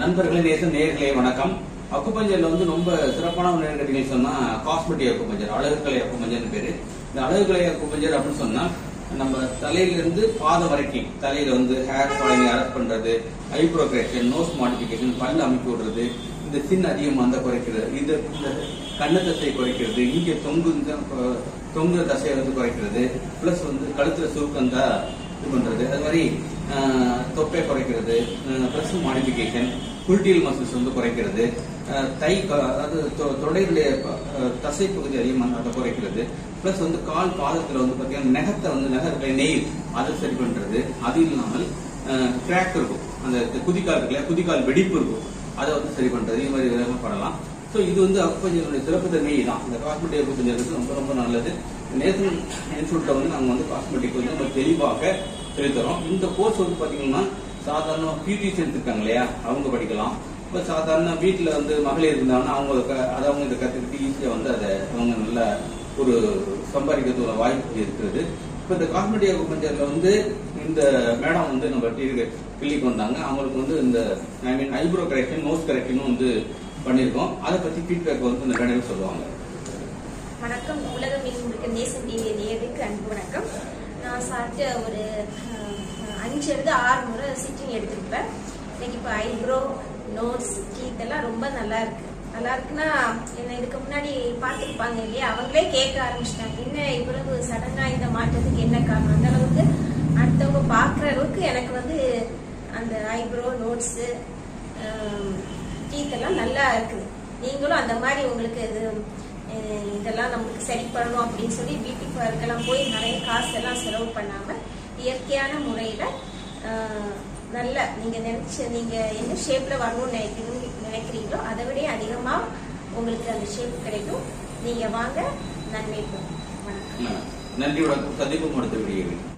நண்பர்களே நேச நேர்களே வணக்கம். அக்குப்பஞ்சர்ல வந்து ரொம்ப சிறப்பான ஒன்று கேட்டீங்கன்னு சொன்னா காஸ்மெட்டிக் அக்குப்பஞ்சர் அழகுக்கலை அக்குப்பஞ்சர்னு பேரு. இந்த அழகுக்கலை அக்குப்பஞ்சர் அப்படின்னு சொன்னா நம்ம தலையில இருந்து பாதம் வரைக்கும் தலையில வந்து ஹேர் ஃபாலிங் அரெஸ்ட் பண்றது ஐப்ரோ நோஸ் மாடிஃபிகேஷன் பல் அமைப்பு விடுறது இந்த சின் அதிகம் அந்த குறைக்கிறது இந்த கண்ணு தசையை குறைக்கிறது இங்க தொங்கு இந்த, தொங்குற தசையை வந்து குறைக்கிறது பிளஸ் வந்து கழுத்துல சுருக்கம் தான் இது பண்றது. அது மாதிரி தொப்பை குறைக்கிறது பிரஸ் மாடிஃபிகேஷன் குல்டியல் மசில்ஸ் வந்து குறைக்கிறது தை அதாவது தொ- தொடையுடைய தசை பகுதி அதிகமாக அதை குறைக்கிறது. ப்ளஸ் வந்து கால் பாதத்தில் வந்து பார்த்தீங்கன்னா நெகத்தை வந்து நெகத்தை நெயில் அதை சரி பண்ணுறது அது இல்லாமல் கிராக் இருக்கும். அந்த குதிக்கால் இருக்குல்ல குதிக்கால் வெடிப்பு இருக்கும். அதை வந்து சரி பண்ணுறது இது மாதிரி விதமாக பண்ணலாம். ஸோ இது வந்து அக்குப்பஞ்சனுடைய சிறப்பு தன்மை தான் இந்த காஸ்மெட்டிக் அக்குப்பஞ்சருக்கு ரொம்ப ரொம்ப நல்லது. நேஷனல் இன்ஸ்டியூட்டில் வந்து நாங்கள் வந்து காஸ்மெட்டிக் வந்து நம்ம தெளிவாக சொல்லித்தரோம் இந்த கோர்ஸ் வந்து பார்த்தீங்கன்னா சாதாரண பியூட்டிஷியன்ஸ் இருக்காங்க இல்லையா? அவங்க படிக்கலாம். இப்போ சாதாரண வீட்டில் வந்து மகளிர் இருந்தாங்கன்னா அவங்க அதை அவங்க இதை கற்றுக்கிட்டு ஈஸியாக வந்து அதை அவங்க நல்ல ஒரு சம்பாதிக்கிறதுக்கு வாய்ப்பு இருக்கிறது. இப்போ இந்த காஸ்மெட்டிக் அக்குபஞ்சரில் வந்து இந்த மேடம் வந்து நம்ம கிளிக்கு வந்தாங்க. அவங்களுக்கு வந்து இந்த I mean eyebrow correction nose கரெக்ஷனும் வந்து பண்ணியிருக்கோம் அதை பற்றி ஃபீட்பேக் வந்து இந்த சொல்லுவாங்க. வணக்கம். உலகம் இருக்க நேசம் டிவி நேருக்கு அன்பு வணக்கம். நான் சாப்பிட்டு ஒரு அஞ்சு இருந்து ஆறு முறை சிட்டிங் எடுத்திருப்பேன். எனக்கு இப்போ ஐப்ரோ நோட்ஸ் டீத் எல்லாம் ரொம்ப நல்லா இருக்கு. நல்லா இருக்குன்னா என்ன இதுக்கு முன்னாடி பார்த்துருப்பாங்க இல்லையா? அவங்களே கேட்க ஆரம்பிச்சிட்டாங்க. என்ன இவ்வளவு சடனாக இந்த மாற்றத்துக்கு என்ன காரணம்? அந்த அளவுக்கு அடுத்தவங்க பார்க்குற அளவுக்கு எனக்கு வந்து அந்த ஐப்ரோ நோட்ஸு டீத் எல்லாம் நல்லா இருக்குது. நீங்களும் அந்த மாதிரி உங்களுக்கு இது இதெல்லாம் நமக்கு சரி பண்ணணும் அப்படின்னு சொல்லி பியூட்டி பார்க்கெல்லாம் போய் நிறைய காசு எல்லாம் செலவு பண்ணாம இயற்கையான முறையில நல்ல நீங்க நினச்சி நீங்க என்ன ஷேப்ல வரணும்னு நினைக்கணும் நினைக்கிறீங்களோ அதை விட அதிகமா உங்களுக்கு அந்த ஷேப் கிடைக்கும். நீங்க வாங்க நன்மை வணக்கம். நன்றி வணக்கம். சந்திப்பு மடுத்த விடுகிறேன்